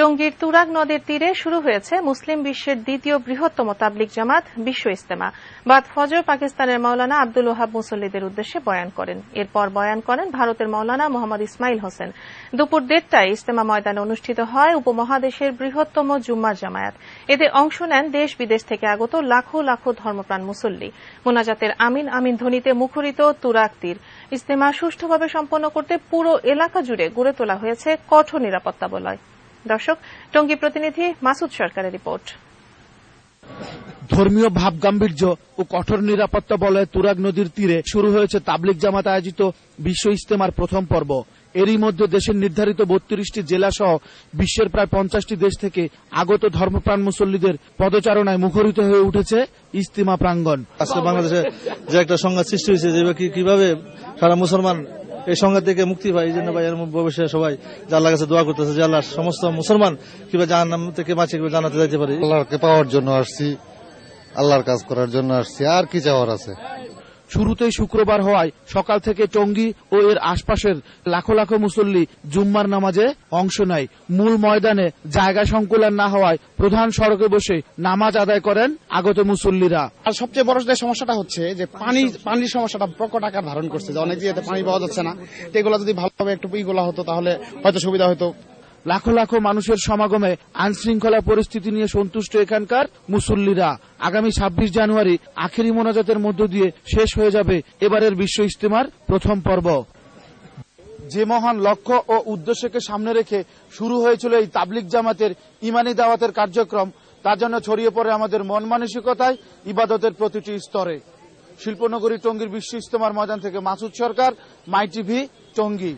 টঙ্গীর তুরাগ নদের তীরে শুরু হয়েছে মুসলিম বিশ্বের দ্বিতীয় বৃহত্তম তাবলিক জামাত বিশ্ব ইস্তেমা বাদ ফজর পাকিস্তানের মৌলানা আব্দুল ওহাব মুসল্লিদের উদ্দেশ্যে বয়ান করেন। এরপর বয়ান করেন ভারতের মৌলানা মোহাম্মদ ইসমাইল হোসেন। দুপুর দেড়টায় ইস্তেমা ময়দানে অনুষ্ঠিত হয় উপমহাদেশের বৃহত্তম জুম্মার জামায়াত। এতে অংশ নেন দেশ বিদেশ থেকে আগত লাখো লাখো ধর্মপ্রাণ মুসল্লি। মোনাজাতের আমিন আমিন ধ্বনিতে মুখরিত তুরাগ তীর। ইস্তেমা সুষ্ঠুভাবে সম্পন্ন করতে পুরো এলাকা জুড়ে গড়ে তোলা হয়েছে কঠোর নিরাপত্তা বলয়। দর্শক টঙ্গী প্রতিনিধি মাসুদ সরকারের রিপোর্ট। ধর্মীয় ভাব গাম্ভীর্য ও কঠোর নিরাপত্তা বলয়ে তুরাগ নদীর তীরে শুরু হয়েছে তাবলিক জামাত আয়োজিত বিশ্ব ইস্তেমার প্রথম পর্ব। এরই মধ্যে দেশের নির্ধারিত বত্রিশটি জেলা সহ বিশ্বের প্রায় পঞ্চাশটি দেশ থেকে আগত ধর্মপ্রাণ মুসল্লিদের পদচারণায় মুখরিত হয়ে উঠেছে ইস্তিমা প্রাঙ্গণ। আজকে বাংলাদেশে যে একটা সংঘাত সৃষ্টি হয়েছে যে কীভাবে সারা মুসলমান এই সংঘাত থেকে মুক্তি পাই এই জন্য ভাই এর সবাই যে কাছে দোয়া করতেছে, যে সমস্ত মুসলমান কীভাবে জাহান্নাম থেকে বাঁচে কিংবা জানাতে যাইতে পারে। আল্লাহকে পাওয়ার জন্য আসছি, আল্লাহর কাজ করার জন্য আসছি, আর কি চাওয়ার আছে? শুরুতেই শুক্রবার হওয়ায় সকাল থেকে টঙ্গী ও এর আশপাশের লাখো লাখো মুসল্লি জুম্মার নামাজে অংশ নেয়। মূল ময়দানে জায়গা সংকুলন না হওয়ায় প্রধান সড়কে বসে নামাজ আদায় করেন আগত মুসল্লিরা। আর সবচেয়ে বড় যে সমস্যাটা হচ্ছে যে পানি, পানির সমস্যাটা প্রকট আকার ধারণ করছে অনেক জায়গাতে পানি পাওয়া যাচ্ছে না। এগুলো যদি ভালোভাবে একটু ইগুলা হতো তাহলে হয়তো সুবিধা হতো। লাখো লাখো মানুষের সমাগমে আইন শৃঙ্খলা পরিস্থিতি নিয়ে সন্তুষ্ট এখানকার মুসল্লিরা। আগামী ছাব্বিশ জানুয়ারি আখেরি মোনাজাতের মধ্য দিয়ে শেষ হয়ে যাবে এবারের বিশ্ব ইস্তেমার প্রথম পর্ব। যে মহান লক্ষ্য ও উদ্দেশ্যকে সামনে রেখে শুরু হয়েছিল এই তাবলিক জামাতের ইমানি দাওয়াতের কার্যক্রম তার জন্য ছড়িয়ে পড়ে আমাদের মন মানসিকতায় ইবাদতের প্রতিটি স্তরে। শিল্পনগরী টঙ্গীর বিশ্ব ইস্তেমার ময়দান থেকে মাসুদ সরকার, মাই টিভি, টঙ্গী।